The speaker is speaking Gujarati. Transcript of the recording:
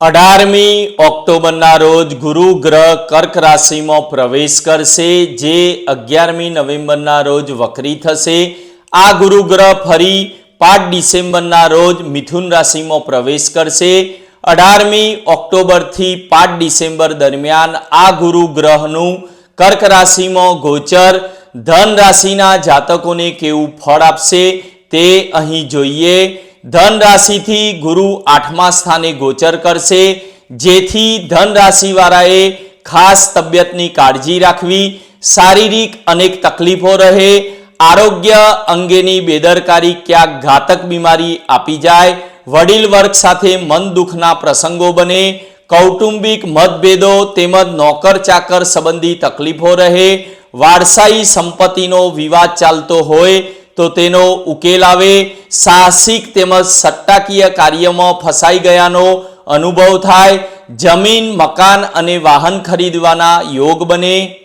અઢારમી ઓક્ટોબરના રોજ ગુરુ ગ્રહ કર્ક રાશિમાં પ્રવેશ કરશે, જે અગિયારમી નવેમ્બરના રોજ વક્રી થશે. આ ગુરુ ગ્રહ ફરી પાંચ ડિસેમ્બરના રોજ મિથુન રાશિમાં પ્રવેશ કરશે. અઢારમી ઓક્ટોબરથી પાંચ ડિસેમ્બર દરમિયાન આ ગુરુ ગ્રહનું કર્ક રાશિમાં ગોચર ધન રાશિના જાતકોને કેવું ફળ આપશે તે અહીં જોઈએ. ધન રાશિથી ગુરુ આઠમા સ્થાને ગોચર કરશે. જેથી ધન રાશિવાળાએ ખાસ તબિયતની કાળજી રાખવી, શારીરિક અનેક તકલીફો રહે, આરોગ્ય અંગેની બેદરકારી ક્યાંક ઘાતક બીમારી આપી જાય, વડીલ વર્ગ સાથે મન દુઃખના પ્રસંગો બને, કૌટુંબિક મતભેદો તેમજ નોકર ચાકર સંબંધી તકલીફો રહે, વારસાઈ સંપત્તિનો વિવાદ ચાલતો હોય તો તેનો ઉકેલ આવે. સાહસિક તેમજ સટ્ટાકીય કાર્યમાં ફસાઈ ગયાનો અનુભવ થાય. જમીન, મકાન અને વાહન ખરીદવાના યોગ બને.